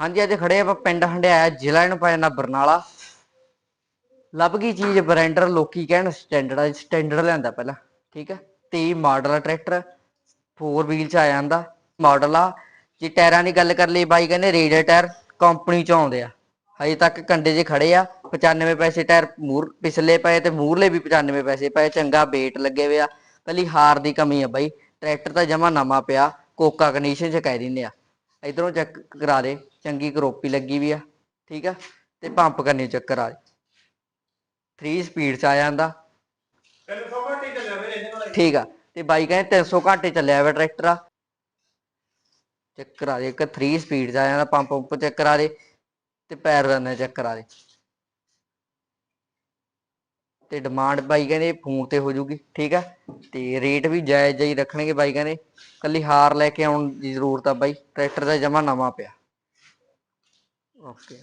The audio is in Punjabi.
ਹਾਂਜੀ, ਅੱਜ ਖੜੇ ਆਪਾਂ ਪਿੰਡ ਹੰਡਿਆਇਆ, ਜ਼ਿਲ੍ਹਾ ਇਹਨੂੰ ਪੈ ਜਾਂਦਾ ਬਰਨਾਲਾ। ਲੱਭ ਗਈ ਚੀਜ਼ ਬਰੈਂਡਰ ਲੋਕੀ ਕਹਿਣ, ਸਟੈਂਡਰਡ ਸਟੈਂਡਰਡ ਲਿਆਂਦਾ ਪਹਿਲਾਂ, ਠੀਕ ਹੈ? 23 ਮਾਡਲ ਆ ਟਰੈਕਟਰ 4 ਵੀਲ ਚ ਆ ਜਾਂਦਾ, ਮਾਡਲ ਆ। ਜੇ ਟਾਇਰਾਂ ਦੀ ਗੱਲ ਕਰ ਲਈ, ਬਾਈ ਕਹਿੰਦੇ ਰੇਡਰ ਟਾਇਰ ਕੰਪਨੀ ਚ ਆਉਂਦੇ ਆ। ਹਜੇ ਤੱਕ ਕੰਡੇ 'ਚ ਖੜੇ ਆ 95 ਪੈਸੇ ਟਾਇਰ ਮੂਰ, ਪਿਛਲੇ ਪਏ ਤੇ ਮੂਰਲੇ ਵੀ 95 ਪੈਸੇ ਪਏ, ਚੰਗਾ ਵੇਟ ਲੱਗੇ ਹੋਏ ਆ। ਕੱਲੀ ਹਾਰ ਦੀ ਕਮੀ ਆ ਬਾਈ, ਟਰੈਕਟਰ ਤਾਂ ਜਮਾ ਨਵਾਂ ਪਿਆ, ਕੋਕਾ ਕੰਡੀਸ਼ਨ ਚ ਕਹਿ ਦਿੰਦੇ ਆ। ਇਧਰੋਂ ਚੈੱਕ ਕਰਾ ਦੇ, ਚੰਗੀ ਕਰੋਪੀ ਲੱਗੀ ਵੀ ਆ, ਠੀਕ ਆ? ਤੇ ਪੰਪ ਕਰਨੀ ਚੱਕਰ ਆ 3 ਸਪੀਡ ਚ ਆ ਜਾਂਦਾ। 300 ਘੰਟੇ ਚੱਲਿਆ ਵੀਰੇ ਇਹਦੇ ਨਾਲ ਠੀਕ ਆ, ਤੇ ਬਾਈ ਕਹਿੰਦੇ 300 ਘੰਟੇ ਚੱਲਿਆ ਵਾ ਟਰੈਕਟਰ ਆ। ਚੈੱਕ ਕਰਾ ਦੇ, ਇੱਕ 3 ਸਪੀਡ ਚ ਆ ਜਾਂਦਾ ਪੰਪ ਪੰਪ ਚੈੱਕ ਕਰਾ ਦੇ, ਤੇ ਪੈਰ ਰੰਨੇ ਚੈੱਕ ਕਰਾ ਦੇ। ਤੇ ਡਿਮਾਂਡ ਬਾਈ ਕਹਿੰਦੇ ਫੋਨ ਤੇ ਹੋ ਜੂਗੀ ਠੀਕ ਆ? ਤੇ ਰੇਟ ਵੀ ਜਾਇਜ਼ ਜਾਈ ਰੱਖਣਗੇ ਬਾਈ ਕਹਿੰਦੇ। ਕੱਲੀ ਹਾਰ ਲੈ ਕੇ ਆਉਣ ਦੀ ਜ਼ਰੂਰਤ ਆ ਬਾਈ, ਟਰੈਕਟਰ ਦਾ ਜਮਾ ਨਵਾਂ ਪਿਆ। ਓਕੇ